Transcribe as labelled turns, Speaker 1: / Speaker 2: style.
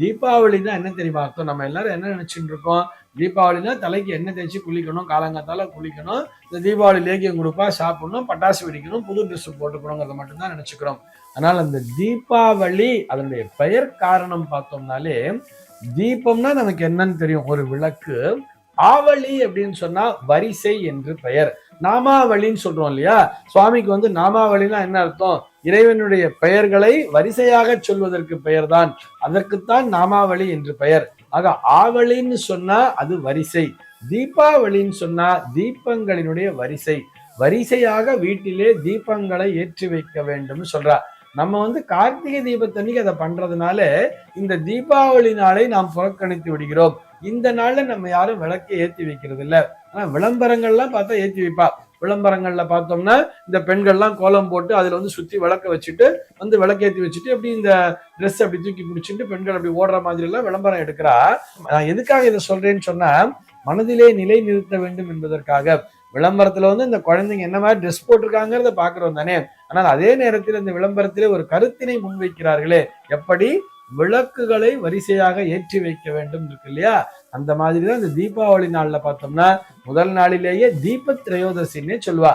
Speaker 1: தீபாவளினா என்ன தெரியுமா அர்த்தம்? நம்ம எல்லாரும் என்ன நினைச்சுட்டு இருக்கோம்? தீபாவளினா தலைக்கு எண்ணெய் தேய்ச்சி குளிக்கணும் காலங்காத்தால குளிக்கணும் இந்த தீபாவளி லேக்கியம் கொடுப்பா சாப்பிடணும் பட்டாசு வெடிக்கணும் புது ட்ரெஸ் போட்டுக்கணுங்கிறத மட்டும்தான் நினைச்சுக்கிறோம். அதனால அந்த தீபாவளி அதனுடைய பெயர் காரணம் பார்த்தோம்னாலே தீபம்னா நமக்கு என்னன்னு தெரியும். ஒரு விளக்கு ஆவளி அப்படின்னு சொன்னா வரிசை என்று பெயர். நாமாவளின்னு சொல்றோம் இல்லையா? சுவாமிக்கு வந்து நாமாவளினா என்ன அர்த்தம்? இறைவனுடைய பெயர்களை வரிசையாக சொல்வதற்கு பெயர்தான். அதற்குத்தான் நாமாவளி என்று பெயர். ஆக ஆவலின்னு சொன்னா அது வரிசை. தீபாவளின்னு சொன்னா தீபங்களினுடைய வரிசை. வரிசையாக வீட்டிலே தீபங்களை ஏற்றி வைக்க வேண்டும்னு சொல்றா. நம்ம வந்து கார்த்திகை தீபத்தன்னைக்கு அதை பண்றதுனால இந்த தீபாவளி நாளை நாம் புறக்கணித்து விடுகிறோம். இந்த நாள்ல நம்ம யாரும் விளக்கை ஏற்றி வைக்கிறது இல்லை ஆனா விளம்பரங்கள்லாம் பார்த்தா ஏற்றி வைப்பா. விளம்பரங்களில் பார்த்தோம்னா இந்த பெண்கள்லாம் கோலம் போட்டு அதில் வந்து சுற்றி விளக்க வச்சுட்டு வந்து விளக்கேத்தி வச்சுட்டு அப்படி இந்த ட்ரெஸ் அப்படி தூக்கி பிடிச்சிட்டு பெண்கள் அப்படி ஓடுற மாதிரி எல்லாம் விளம்பரம் எடுக்கிறா. நான் எதுக்காக இதை சொல்றேன்னு சொன்னா மனதிலே நிலை நிறுத்த வேண்டும் என்பதற்காக. விளம்பரத்துல வந்து இந்த குழந்தைங்க என்ன மாதிரி ட்ரெஸ் போட்டிருக்காங்கிறத பாக்குறோம் தானே. ஆனால் அதே நேரத்தில் இந்த விளம்பரத்திலே ஒரு கருத்தினை முன்வைக்கிறார்களே. எப்படி? விளக்குகளை வரிசையாக ஏற்றி வைக்க வேண்டும் இருக்கு இல்லையா? அந்த மாதிரி தான் இந்த தீபாவளி நாள்ல பார்த்தோம்னா முதல் நாளிலேயே தீப திரையோதசின்னே சொல்லுவா.